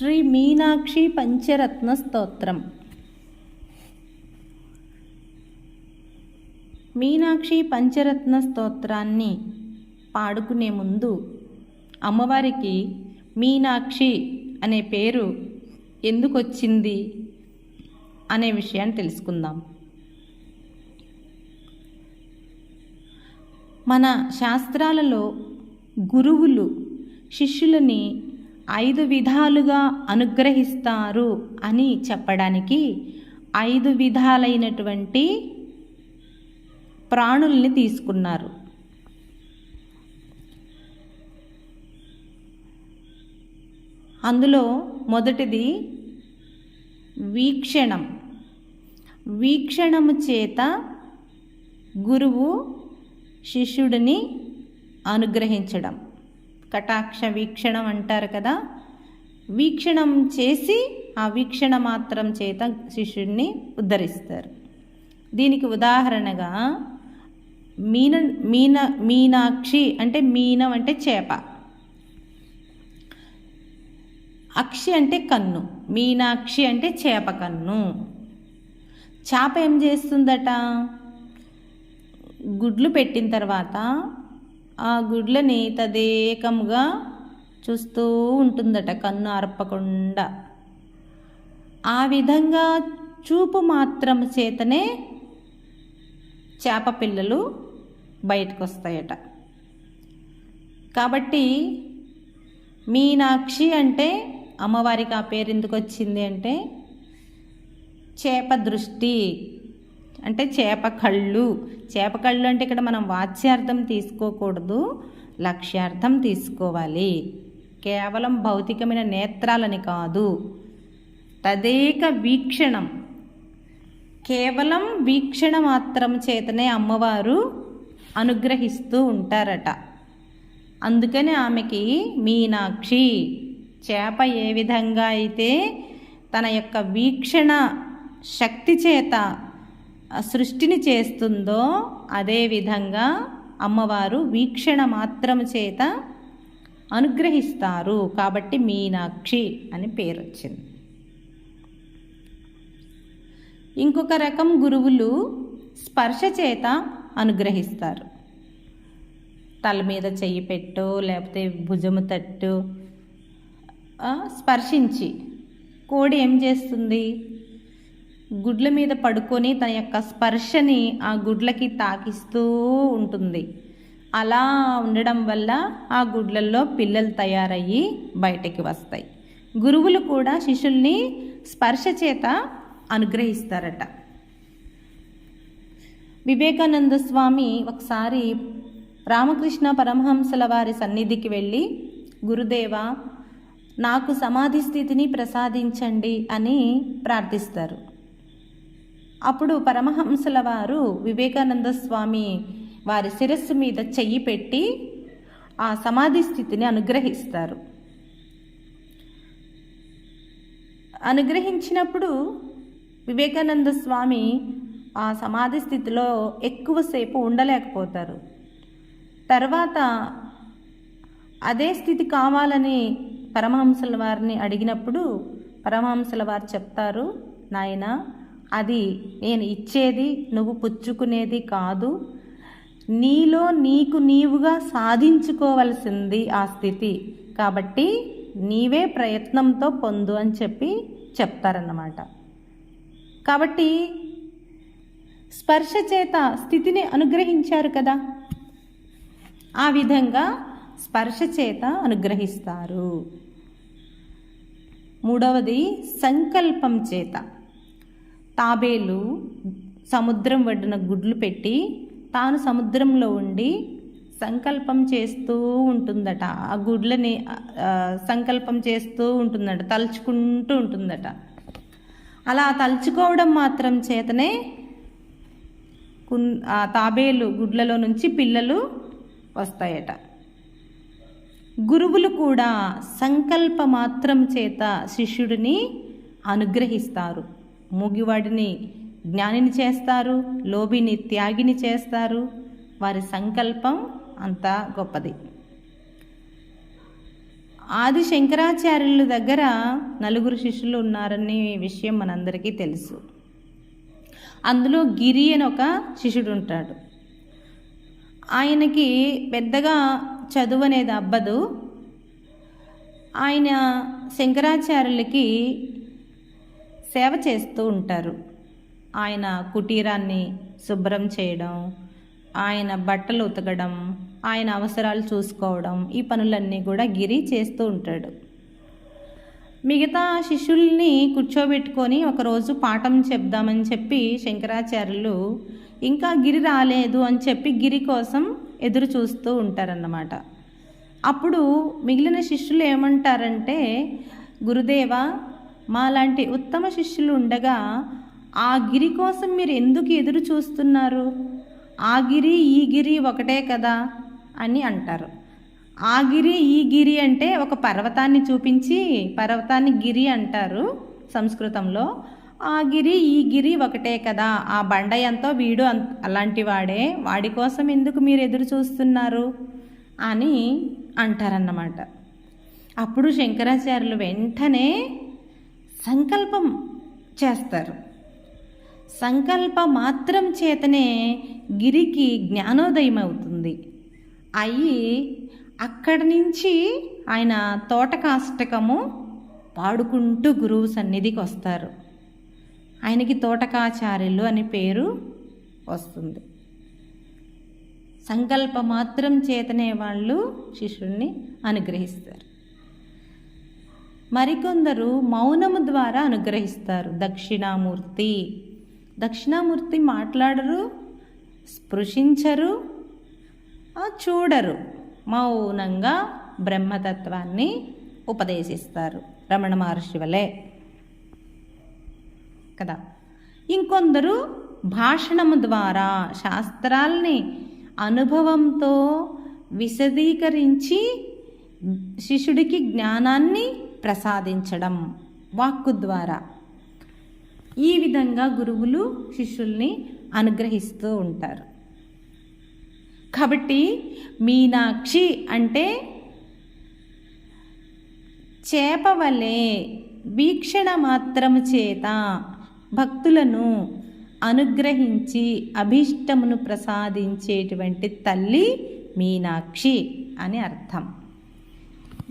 శ్రీ మీనాక్షి పంచరత్న స్తోత్రం. మీనాక్షి పంచరత్న స్తోత్రాన్ని పాడుకునే ముందు అమ్మవారికి మీనాక్షి అనే పేరు ఎందుకు వచ్చింది అనే విషయాన్ని తెలుసుకుందాం. మన శాస్త్రాలలో గురువులు శిష్యులని ఐదు విధాలుగా అనుగ్రహిస్తారు అని చెప్పడానికి ఐదు విధాలైనటువంటి ప్రాణుల్ని తీసుకున్నారు. అందులో మొదటిది వీక్షణం. వీక్షణము చేత గురువు శిష్యుడిని అనుగ్రహించడం. కటాక్ష వీక్షణం అంటారు కదా. వీక్షణం చేసి ఆ వీక్షణ మాత్రం చేత శిష్యుడిని ఉద్ధరిస్తారు. దీనికి ఉదాహరణగా మీన మీన మీనాక్షి అంటే మీనం అంటే చేప. అక్షి అంటే కన్ను మీనాక్షి అంటే చేప కన్ను. చేప ఏం చేస్తుందట? గుడ్లు పెట్టిన తర్వాత ఆ గుడ్లని తదేకంగా చూస్తూ ఉంటుందట కన్ను అర్పకుండా ఆ విధంగా చూపు మాత్రం చేతనే చేప పిల్లలు బయటకు వస్తాయట కాబట్టి మీనాక్షి అంటే అమ్మవారికి ఆ పేరు ఎందుకు వచ్చింది అంటే చేప దృష్టి అంటే చేప కళ్ళు. చేప కళ్ళు అంటే ఇక్కడ మనం వాచ్యార్థం తీసుకోకూడదు లక్ష్యార్థం తీసుకోవాలి. కేవలం భౌతికమైన నేత్రాలని కాదు. తదేక వీక్షణం. కేవలం వీక్షణ మాత్రం చేతనే అమ్మవారు అనుగ్రహిస్తూ ఉంటారట. అందుకని ఆమెకి మీనాక్షి చేప ఏ విధంగా అయితే తన యొక్క వీక్షణ శక్తి చేత సృష్టిని చేస్తుందో అదేవిధంగా అమ్మవారు వీక్షణ మాత్రం చేత అనుగ్రహిస్తారు. కాబట్టి మీనాక్షి అని పేరు వచ్చింది ఇంకొక రకం గురువులు స్పర్శ చేత అనుగ్రహిస్తారు. తల మీద చెయ్యి పెట్టు లేకపోతే భుజము తట్టు స్పర్శించి. కోడి ఏం చేస్తుంది? గుడ్ల మీద పడుకొని తన యొక్క స్పర్శని ఆ గుడ్లకి తాకిస్తూ ఉంటుంది. అలా ఉండడం వల్ల ఆ గుడ్లల్లో పిల్లలు తయారయ్యి బయటకి వస్తాయి. గురువులు కూడా శిష్యుల్ని స్పర్శ చేత అనుగ్రహిస్తారట. వివేకానంద స్వామి ఒకసారి రామకృష్ణ పరమహంసల వారి సన్నిధికి వెళ్ళి గురుదేవ నాకు సమాధి స్థితిని ప్రసాదించండి అని ప్రార్థిస్తారు. అప్పుడు పరమహంసుల వారు వివేకానంద స్వామి వారి శిరస్సు మీద చెయ్యి పెట్టి ఆ సమాధి స్థితిని అనుగ్రహిస్తారు. అనుగ్రహించినప్పుడు వివేకానంద స్వామి ఆ సమాధి స్థితిలో ఎక్కువసేపు ఉండలేకపోతారు. తర్వాత అదే స్థితి కావాలని పరమహంసుల వారిని అడిగినప్పుడు పరమహంసుల వారు చెప్తారు నాయనా అది నేను ఇచ్చేది నువ్వు పుచ్చుకునేది కాదు. నీలో నీకు నీవుగా సాధించుకోవలసింది ఆ స్థితి. కాబట్టి నీవే ప్రయత్నంతో పొందు అని చెప్పి చెప్తారన్నమాట. కాబట్టి స్పర్శ చేత స్థితిని అనుగ్రహించారు కదా. ఆ విధంగా స్పర్శ చేత అనుగ్రహిస్తారు. మూడవది సంకల్పం చేత. తాబేలు సముద్రం ఒడ్డున గుడ్లు పెట్టి తాను సముద్రంలో ఉండి సంకల్పం చేస్తూ ఉంటుందట. ఆ గుడ్లని సంకల్పం చేస్తూ ఉంటుందట తలుచుకుంటూ ఉంటుందట. అలా తలుచుకోవడం మాత్రం చేతనే కున్ ఆ తాబేలు గుడ్లలో నుంచి పిల్లలు వస్తాయట. గురువులు కూడా సంకల్ప మాత్రం చేత శిష్యుడిని అనుగ్రహిస్తారు. మూగివాడిని జ్ఞానిని చేస్తారు లోబిని త్యాగిని చేస్తారు. వారి సంకల్పం అంత గొప్పది. ఆది శంకరాచార్యుల దగ్గర నలుగురు శిష్యులు ఉన్నారనే విషయం మనందరికీ తెలుసు. అందులో గిరి అని ఒక శిష్యుడు ఉంటాడు. ఆయనకి పెద్దగా చదువు అనేది అబ్బదు. ఆయన శంకరాచార్యులకి సేవ చేస్తూ ఉంటారు. ఆయన కుటీరాన్ని శుభ్రం చేయడం ఆయన బట్టలు ఉతకడం ఆయన అవసరాలు చూసుకోవడం ఈ పనులన్నీ కూడా గిరి చేస్తూ ఉంటాడు. మిగతా శిష్యుల్ని కూర్చోబెట్టుకొని ఒకరోజు పాఠం చెప్దామని చెప్పి శంకరాచార్యులు ఇంకా గిరి రాలేదు అని చెప్పి గిరి కోసం ఎదురు చూస్తూ ఉంటారన్నమాట. అప్పుడు మిగిలిన శిష్యులు ఏమంటారంటే గురుదేవ మాలాంటి ఉత్తమ శిష్యులు ఉండగా ఆ గిరి కోసం మీరు ఎందుకు ఎదురు చూస్తున్నారు? ఆ గిరి ఈ గిరి ఒకటే కదా అని అంటారు. ఆ గిరి ఈ గిరి అంటే ఒక పర్వతాన్ని చూపించి పర్వతాన్ని గిరి అంటారు సంస్కృతంలో. ఆ గిరి ఈ గిరి ఒకటే కదా? ఆ బండ ఎంతో వీడు అం- అలాంటి వాడే. వాడి కోసం ఎందుకు మీరు ఎదురు చూస్తున్నారు అని అంటారన్నమాట. అప్పుడు శంకరాచార్యులు వెంటనే సంకల్పం చేస్తారు. సంకల్ప మాత్రం చేతనే గిరికి జ్ఞానోదయం అవుతుంది అయ్యి అక్కడి నుంచి ఆయన తోటకాష్టకము పాడుకుంటూ గురువు సన్నిధికి వస్తారు ఆయనకి తోటకాచార్యులు అని పేరు వస్తుంది. సంకల్ప మాత్రం చేతనే వాళ్ళు శిష్యుల్ని అనుగ్రహిస్తారు. మరికొందరు మౌనము ద్వారా అనుగ్రహిస్తారు. దక్షిణామూర్తి. దక్షిణామూర్తి మాట్లాడరు స్పృశించరు చూడరు. మౌనంగా బ్రహ్మతత్వాన్ని ఉపదేశిస్తారు రమణ మహర్షి వలె. కదా? ఇంకొందరు భాషణము ద్వారా శాస్త్రాల్ని అనుభవంతో విశదీకరించి శిష్యుడికి జ్ఞానాన్ని ప్రసాదించడం వాక్కు ద్వారా. ఈ విధంగా గురువులు శిష్యుల్ని అనుగ్రహిస్తూ ఉంటారు. కాబట్టి మీనాక్షి అంటే చేప వలె వీక్షణ మాత్రము చేత భక్తులను అనుగ్రహించి అభీష్టమును ప్రసాదించేటువంటి తల్లి మీనాక్షి అని అర్థం.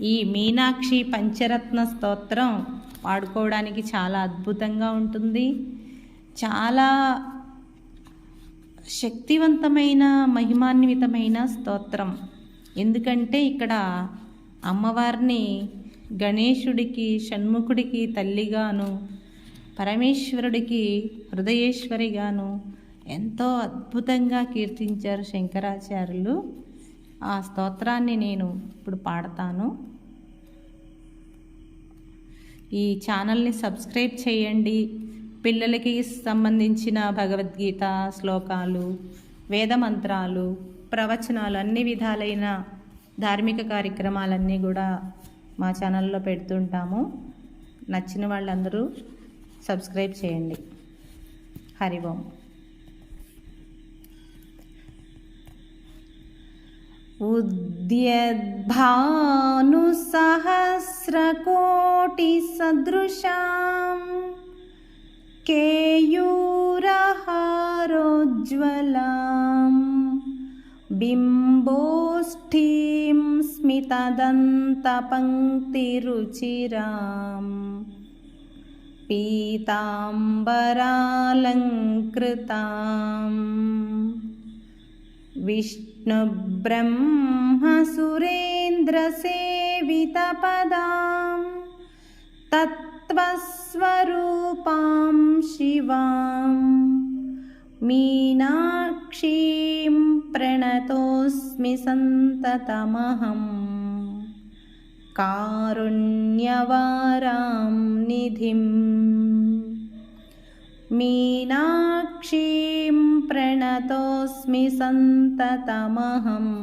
ఈ మీనాక్షి పంచరత్న స్తోత్రం పాడుకోవడానికి చాలా అద్భుతంగా ఉంటుంది. చాలా శక్తివంతమైన మహిమాన్వితమైన స్తోత్రం. ఎందుకంటే ఇక్కడ అమ్మవారిని గణేశుడికి షణ్ముఖుడికి తల్లిగాను పరమేశ్వరుడికి హృదయేశ్వరిగాను ఎంతో అద్భుతంగా కీర్తించారు శంకరాచార్యులు. ఆ స్తోత్రాన్ని నేను ఇప్పుడు పాడతాను. ఈ ఛానల్ని సబ్స్క్రైబ్ చేయండి. పిల్లలకి సంబంధించిన భగవద్గీత శ్లోకాలు వేద మంత్రాలు ప్రవచనాలు అన్ని విధాలైన ధార్మిక కార్యక్రమాలన్నీ కూడా మా ఛానల్లో పెడుతుంటాము. నచ్చిన వాళ్ళందరూ సబ్స్క్రైబ్ చేయండి. హరి ఓం. उद्यद्भानुसहस्रकोटिसदृशां केयूरहारोज्ज्वलां बिम्बोष्ठीं स्मितदन्तपङ्क्तिरुचिराम् पीताम्बरालङ्कृताम् विष् विष्णुब्रह्मसुरेन्द्रसेवितपदां तत्त्वस्वरूपां शिवां मीनाक्षीं प्रणतोऽस्मि सन्ततमहम् कारुण्यवारां निधिम् मीनाक्षीं प्रणतोऽस्मि सन्ततमहम्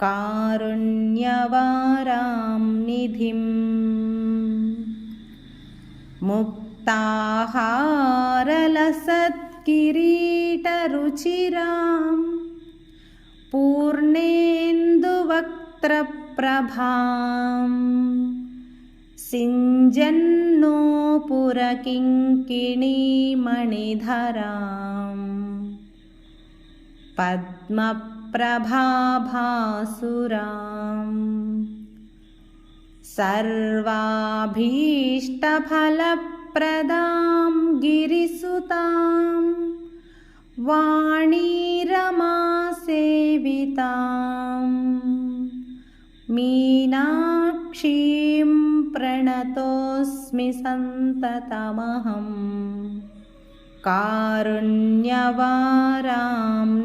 कारुण्यवारां निधिम् मुक्ताहारलसत्किरीटरुचिरां। पूर्णेन्दुवक्त्रप्राकारां सिञ्जन्नो पुरकिङ्किणीमणिधराम्। पद्मप्रभासुरां सर्वाभीष्टफलप्रदां गिरिसुतां वाणीरमासेविताम्। मीना मीनाक्षीं प्रणतोऽस्मि सन्ततमहम् कारुण्यवारां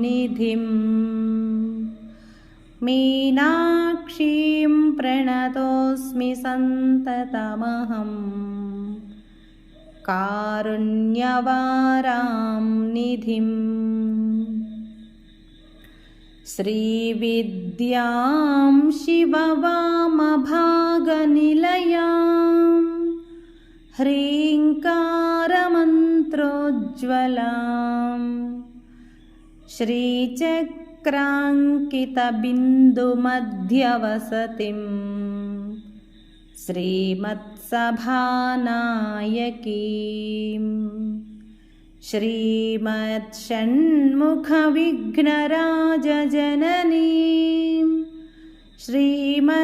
निधिम् मीनाक्षीं प्रणतोऽस्मि सन्ततमहम् कारुण्यवारां निधिम् श्रीविद्यां शिववामभागनिलयां ह्रीङ्कारमन्त्रोज्ज्वलां श्रीचक्राङ्कितबिन्दुमध्यवसतिं श्रीमत्सभानायकीम् श्रीमत्षण्मुखविघ्नराजजननीं श्रीमज्जगन्मोहिनीं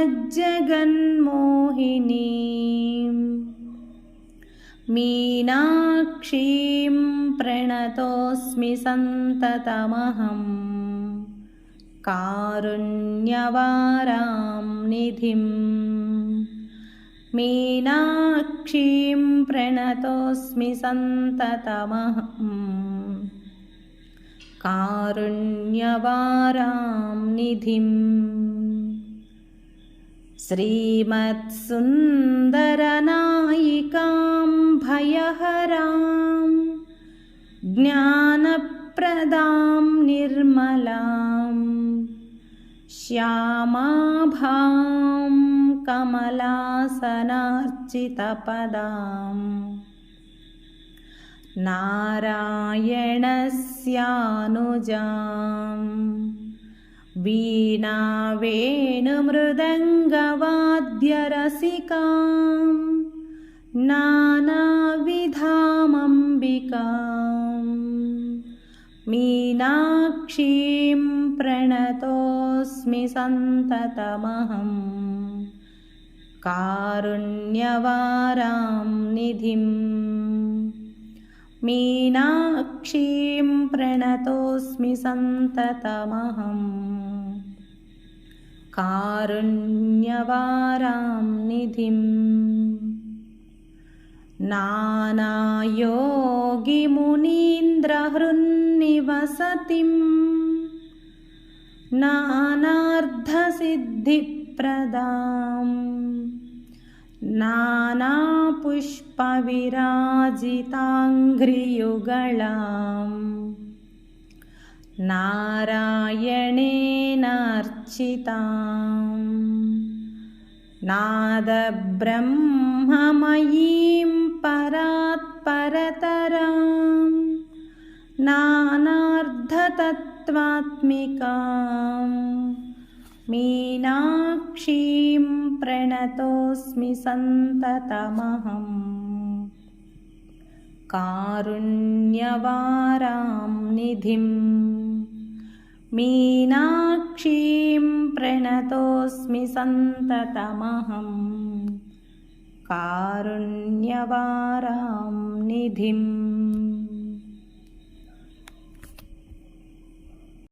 मीनाक्षीं प्रणतोऽस्मि सन्ततमहम् कारुण्यवारां निधिम् मीनाक्षीं प्रणतोऽस्मि सन्ततमहम् कारुण्यवारां निधिम् श्रीमत्सुन्दरनायिकां भयहरां ज्ञानप्रदां निर्मलां श्यामाभां कमलासनार्चितपदाम्। नारायणस्यानुजाम्। वीणावेणुमृदङ्गवाद्यरसिकां नानाविधामम्बिकाम्। मीनाक्षीं प्रणतोऽस्मि सन्ततमहम् कारुण्यवारां निधिम् मीनाक्षीं प्रणतोऽस्मि सन्ततमहम् कारुण्यवारां निधिम् नानायोगिमुनीन्द्रहृन्निवसतिं नानार्धसिद्धिप्रदाम् नानापुष्पविराजिताङ्घ्रियुगळाम् नारायणेनार्चिताम्। नादब्रह्ममयीं परात्परतराम्। नानार्धतत्त्वात्मिकाम् मीनाक्षीं प्रणतोऽस्मि सन्ततमहम्। कारुण्यवारां निधिम्। मीनाक्षीं प्रणतोऽस्मि सन्ततमहम्। कारुण्यवारां निधिम्